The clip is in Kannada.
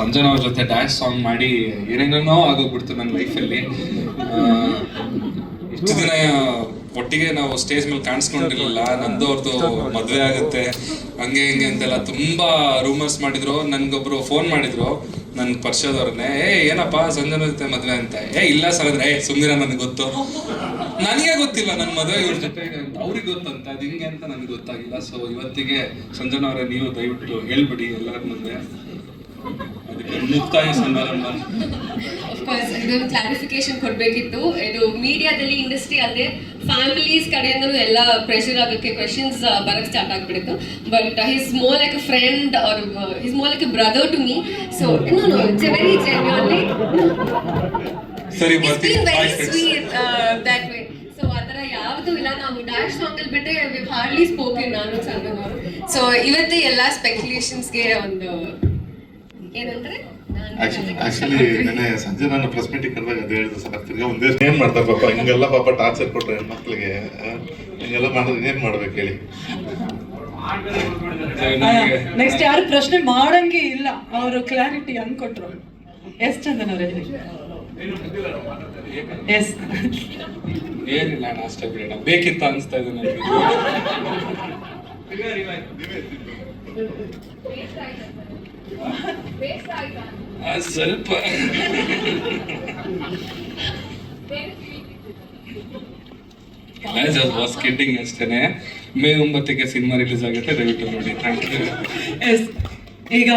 ಸಂಜನಾ ಅವ್ರ ಜೊತೆ ಡ್ಯಾನ್ಸ್ ಸಾಂಗ್ ಮಾಡಿ ಏನೇನೋ ಆಗೋಗ್ಬಿಡ್ತು ನನ್ನ ಲೈಫಲ್ಲಿ ಇಷ್ಟು ದಿನ, ಒಟ್ಟಿಗೆ ನಾವು ಸ್ಟೇಜ್ ಮೇಲೆ ಕಾಣಿಸ್ಕೊಂಡಿರ್ಲಿಲ್ಲ. ನಂದು ಅವ್ರದ್ದು ಮದುವೆ ಆಗುತ್ತೆ. ಹಂಗೆ ಹಿಂಗೆ ಅಂತೆಲ್ಲ ತುಂಬಾ ರೂಮರ್ಸ್ ಮಾಡಿದ್ರು. ನನ್ಗೊಬ್ರು ಫೋನ್ ಮಾಡಿದ್ರು, ನನ್ ಪರಿಚಯದವ್ರನ್ನೇ ಏ, ಏನಪ್ಪ ಸಂಜನ ಜೊತೆ ಮದ್ವೆ ಅಂತ? ಏ, ಇಲ್ಲ ಸರ್ ಅಂದ್ರೆ ಏ ಸುಮ್ಮನೆ ನನಗೆ ಗೊತ್ತು. ನನಗೆ ಗೊತ್ತಿಲ್ಲ ನನ್ನ ಮದುವೆ ಇವ್ರ ಜೊತೆ ಅವ್ರಿಗೆ ಗೊತ್ತಂತ. ಅದು ಹಿಂಗೆ ಅಂತ ನನಗೆ ಗೊತ್ತಾಗಿಲ್ಲ. ಸೊ ಇವತ್ತಿಗೆ ಸಂಜನ ಅವರೇ, ನೀವು ದಯವಿಟ್ಟು ಹೇಳ್ಬಿಡಿ ಎಲ್ಲರ ಮುಂದೆ. ಮುಕ್ತಾಯ ಸಮಾರಂಭ ಇದೊಂದು ಕ್ಲಾರಿಫಿಕೇಶನ್ ಕೊಡಬೇಕಿತ್ತು. ಇದು ಮೀಡಿಯಾದಲ್ಲಿ ಇಂಡಸ್ಟ್ರಿ ಅಲ್ಲದೆ ಫ್ಯಾಮಿಲೀಸ್ ಕಡೆಯಿಂದಲೂ ಎಲ್ಲ ಪ್ರೆಷರ್ ಆಗೋಕ್ಕೆ ಕ್ವೆಶನ್ಸ್ ಬರಕ್ಕೆ ಸ್ಟಾರ್ಟ್ ಆಗ್ಬಿಟ್ಟಿತ್ತು but his more like a friend or his more like a brother to me so no no it's very genuinely ಸರಿ ಬರ್ತೀನಿ very sweet that way so ಆ ಥರ ಯಾವುದು ಇಲ್ಲ. ನಾವು ಡ್ಯಾಶ್ ಸಾಂಗ್ ಅಲ್ಲಿ ಬಿಟ್ಟೆ ವಿ ಹಾರ್ಡ್ಲಿ ಸ್ಪೋಕನ್ ನಾನು ಚಂದನ್ ಅವರು. ಸೊ ಇವತ್ತೇ ಎಲ್ಲ ಸ್ಪೆಕ್ಯುಲೇಷನ್ಸ್ಗೆ ಒಂದು ಏನಂದ್ರೆ ಆಕ್ಚುಲಿ ನೆನೆ ಸಂಜೆ ನಾನು ಪ್ರೆಸ್ ಮೀಟಿಂಗ್ ಕರೆದಾಗ ಅದೇ ಹೇಳಿದೆ ಸರ್ ತಿರ್ಗಾ ಒಂದೇ ಏನ್ ಮಾಡ್ತಾರೆ ಪಾಪ? ಹಿಂಗೆಲ್ಲ ಪಾಪ ಟಾರ್ಚರ್ ಕೊಟ್ರೆ ಹೆಣ್ಮಕ್ಳಿಗೆ ಮಕ್ಕಳಿಗೆ ಹಿಂಗೆಲ್ಲ ಮಾಡಿದ್ರೆ ಏನ್ ಮಾಡ್ಬೇಕು ಹೇಳಿ? ನೆಕ್ಸ್ಟ್ ಯಾರು ಪ್ರಶ್ನೆ ಮಾಡಂಗೆ ಇಲ್ಲ. ಅವರು ಕ್ಲಾರಿಟಿ ಹಂಗ್ ಕೊಟ್ರು. ಎಸ್ ಚಂದನ್ ಅವರೇ ಎಸ್. ಏನಿಲ್ಲ ಅಣ್ಣ ಅಷ್ಟೇ ಬಿಡೋಣ. ಬೇಕಿತ್ತು ಅನಿಸ್ತಾ ಇದೆ ನನಗೆ ಸ್ವಲ್ಪ. ಜಸ್ಟ್ ವಾಸ್ ಕಿಡ್ಡಿಂಗ್ ಅಷ್ಟೇನೆ. ಮೇ ಒಂಬತ್ತಕ್ಕೆ ಸಿನಿಮಾ ರಿಲೀಸ್ ಆಗುತ್ತೆ ದಯವಿಟ್ಟು ನೋಡಿ. ಥ್ಯಾಂಕ್ ಯು ಎಸ್ ಈಗ